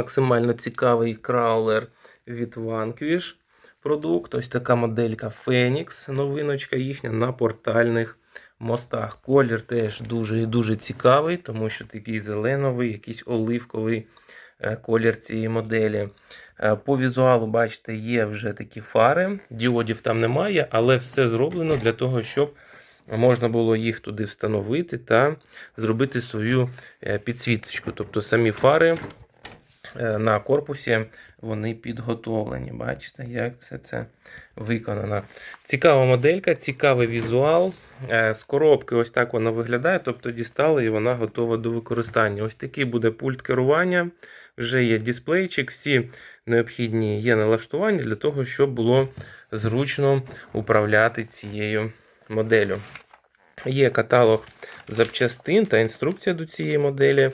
Максимально цікавий краулер від Vanquish продукт. Ось така моделька Phoenix, новиночка їхня на портальних мостах. Колір теж дуже і дуже цікавий, тому що такий зеленовий, якийсь оливковий е, колір цієї моделі. Е, По візуалу, бачите, є вже такі фари. Діодів там немає, але все зроблено для того, щоб можна було їх туди встановити та зробити свою е, підсвіточку. Тобто самі фари на корпусі вони підготовлені. Бачите, як це, це виконано. Цікава моделька, цікавий візуал. Е, З коробки ось так вона виглядає, тобто дістали і вона готова до використання. Ось такий буде пульт керування. Вже є дисплейчик, всі необхідні є налаштування для того, щоб було зручно управляти цією моделлю. Є каталог запчастин та інструкція до цієї моделі.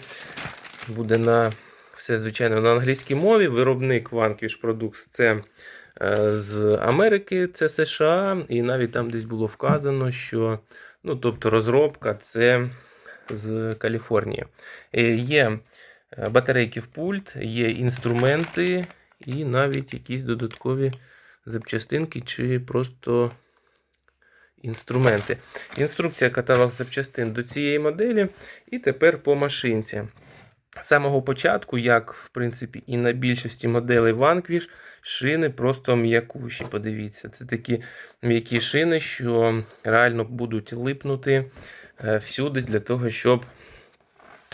Буде на все, звичайно, на англійській мові. Виробник Vanquish Products це е, з Америки, це США, і навіть там десь було вказано, що ну, тобто розробка це з Каліфорнії. Е, Є е, батарейки в пульт, є інструменти і навіть якісь додаткові запчастинки чи просто інструменти. Інструкція каталог запчастин до цієї моделі. І тепер по машинці. З самого початку, як в принципі і на більшості моделей Vanquish, шини просто м'якуші. Подивіться, це такі м'які шини, що реально будуть липнути е, всюди для того, щоб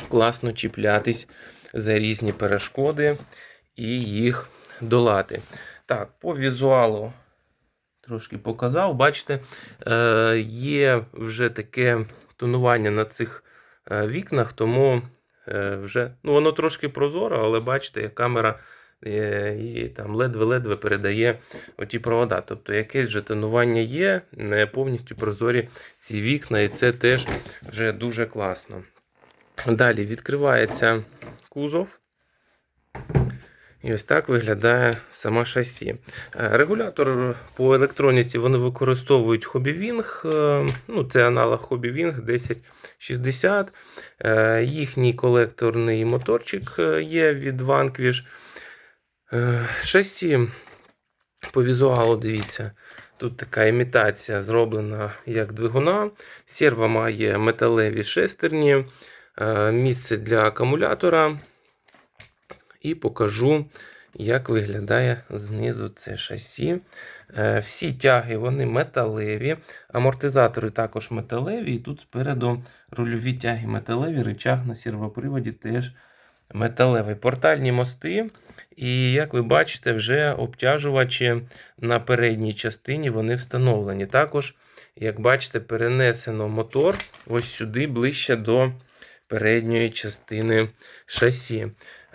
класно чіплятись за різні перешкоди і їх долати. Так, по візуалу трошки показав. Бачите, е, є вже таке тонування на цих е, вікнах, тому вже ну, воно трошки прозоро, але бачите, як камера е, і там ледве-ледве передає оті провода. Тобто якесь вже тонування є, не повністю прозорі ці вікна, і це теж вже дуже класно. Далі відкривається кузов. І ось так виглядає сама шасі. Е, Регулятор по електроніці вони використовують Hobby Wing, ну це аналог Hobby Wing 1060. Е, Їхній колекторний моторчик е, є від Vanquish. Е, Шасі по візуалу, дивіться, тут така імітація зроблена як двигуна. Серва має металеві шестерні, е, місце для акумулятора. І покажу, як виглядає знизу це шасі. Е, Всі тяги вони металеві, амортизатори також металеві. І тут спереду рульові тяги металеві, рычаг на сервоприводі теж металевий. Портальні мости. І як ви бачите, вже обтяжувачі на передній частині вони встановлені. Також, як бачите, перенесено мотор ось сюди ближче до передньої частини шасі.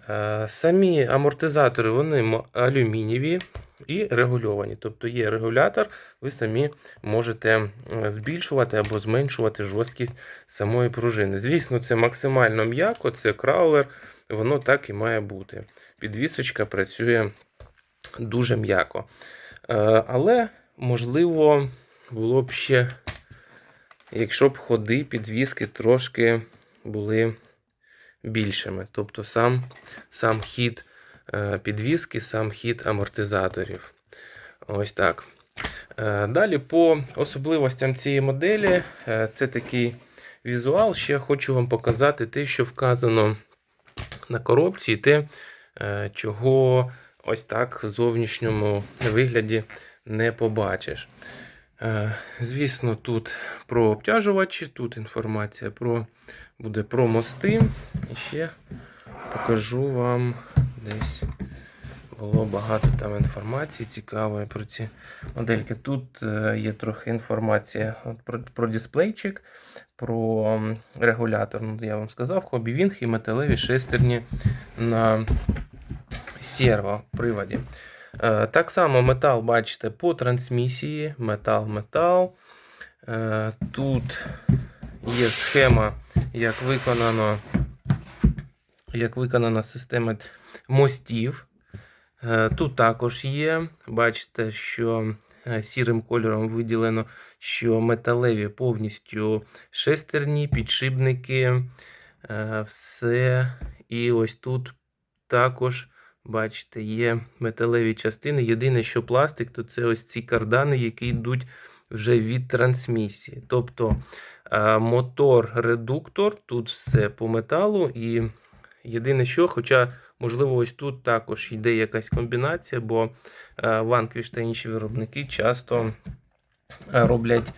Е, Самі амортизатори вони алюмінієві і регульовані. Тобто є регулятор, ви самі можете збільшувати або зменшувати жорсткість самої пружини. Звісно, це максимально м'яко, це краулер, воно так і має бути. Підвісочка працює дуже м'яко. Е, Але, можливо, було б ще, якщо б ходи підвіски трошки були більшими. Тобто сам, сам хід е, підвіски, сам хід амортизаторів. Ось так. Е, Далі по особливостям цієї моделі, е, це такий візуал. Ще хочу вам показати те, що вказано на коробці, і те, чого ось так в зовнішньому вигляді не побачиш. Е, Звісно, тут про обтяжувачі, тут інформація про, буде про мости. І ще покажу вам десь було багато там інформації цікавої про ці модельки. Тут е, є трохи інформація про, про дисплейчик, про регулятор. Ну, я вам сказав, Hobby Wing і металеві шестерні на сервоприводі. Е, Так само метал, бачите, по трансмісії. Метал, метал. Е, Тут є схема, як виконано, як виконана система мостів. Е, Тут також є. Бачите, що е, сірим кольором виділено, що металеві повністю шестерні, підшипники, е, все. І ось тут також, бачите, є металеві частини. Єдине, що пластик, то це ось ці кардани, які йдуть вже від трансмісії. Тобто е, мотор-редуктор, тут все по металу. І єдине, що, хоча, можливо, ось тут також йде якась комбінація, бо е, Vanquish та інші виробники часто е, роблять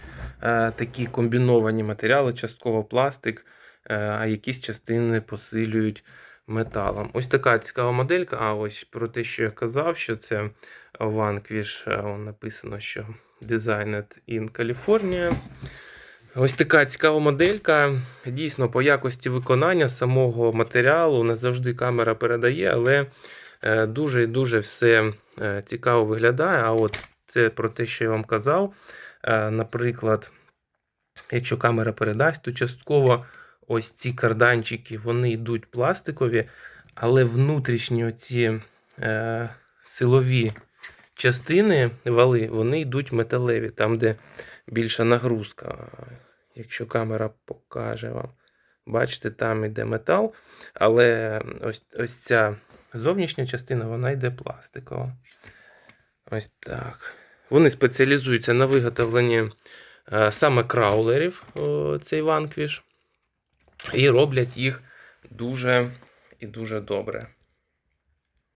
такі комбіновані матеріали, частково пластик, а якісь частини посилюють металом. Ось така цікава моделька. А ось про те, що я казав, що це Vanquish, е, написано, що Designed in California. Ось така цікава моделька. Дійсно, по якості виконання самого матеріалу не завжди камера передає, але е, дуже і дуже все е, цікаво виглядає. А от це про те, що я вам казав. Наприклад, якщо камера передасть, то частково ось ці карданчики вони йдуть пластикові, але внутрішні оці е, силові частини вали, вони йдуть металеві, там, де більша нагрузка. Якщо камера покаже вам, бачите, там йде метал, але ось, ось ця зовнішня частина вона йде пластикова. Ось так. Вони спеціалізуються на виготовленні е, саме краулерів, цей Vanquish, і роблять їх дуже і дуже добре.